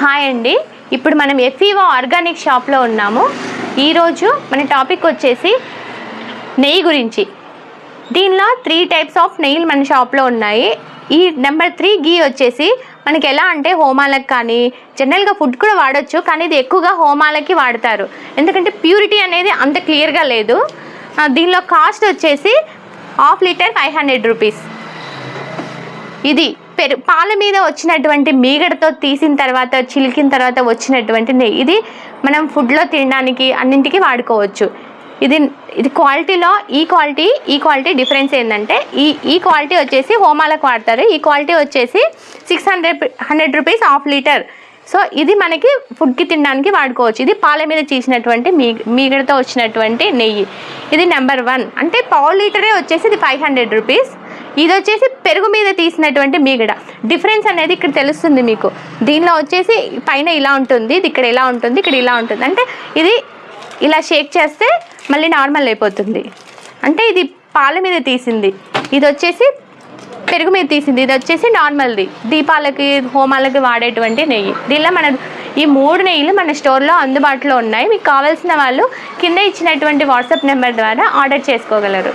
Hi అండి. ఇప్పుడు మనం ఎఫ్ఈఓ ఆర్గానిక్ షాప్లో ఉన్నాము. ఈరోజు మన టాపిక్ వచ్చేసి నెయ్యి గురించి. దీనిలో త్రీ టైప్స్ ఆఫ్ నెయ్యిలు మన షాప్లో ఉన్నాయి. ఈ నెంబర్ త్రీ గీ వచ్చేసి మనకి ఎలా అంటే హోమాలకు కానీ జనరల్గా ఫుడ్ కూడా వాడొచ్చు కానీ ఇది ఎక్కువగా హోమాలకి వాడతారు. ఎందుకంటే ప్యూరిటీ అనేది అంత క్లియర్గా లేదు. దీనిలో కాస్ట్ వచ్చేసి half litre five hundred rupees. ఇది పెరు. పాల మీద వచ్చినటువంటి మీగడతో తీసిన తర్వాత చిలికిన తర్వాత వచ్చినటువంటి నెయ్యి. ఇది మనం ఫుడ్లో తినడానికి అన్నింటికి వాడుకోవచ్చు. ఇది ఇది క్వాలిటీలో ఈ క్వాలిటీ ఈ క్వాలిటీ డిఫరెన్స్ ఏంటంటే ఈ ఈ క్వాలిటీ వచ్చేసి హోమాలకు వాడతారు. ఈ క్వాలిటీ వచ్చేసి six hundred hundred rupees half litre. So ఇది మనకి ఫుడ్కి తినడానికి వాడుకోవచ్చు. ఇది పాల మీద తీసినటువంటి మీ మీగడతో వచ్చినటువంటి నెయ్యి. ఇది నెంబర్ వన్. అంటే పావు లీటరే వచ్చేసి ఇది ఫైవ్ హండ్రెడ్ రూపీస్. ఇది వచ్చేసి పెరుగు మీద తీసినటువంటి మీగడ. డిఫరెన్స్ అనేది ఇక్కడ తెలుస్తుంది మీకు. దీనిలో వచ్చేసి పైన ఇలా ఉంటుంది ఇది ఇక్కడ ఇలా ఉంటుంది ఇక్కడ ఇలా ఉంటుంది. అంటే ఇది ఇలా షేక్ చేస్తే మళ్ళీ నార్మల్ అయిపోతుంది. అంటే ఇది పాల మీద తీసింది. ఇది వచ్చేసి పెరుగు మీద తీసింది. ఇది వచ్చేసి నార్మల్ది. దీపాలకి హోమాలకి వాడేటువంటి నెయ్యి. దీనిలో మన ఈ మూడు నెయ్యిలు మన స్టోర్లో అందుబాటులో ఉన్నాయి. మీకు కావాల్సిన వాళ్ళు కింద ఇచ్చినటువంటి వాట్సాప్ నెంబర్ ద్వారా ఆర్డర్ చేసుకోగలరు.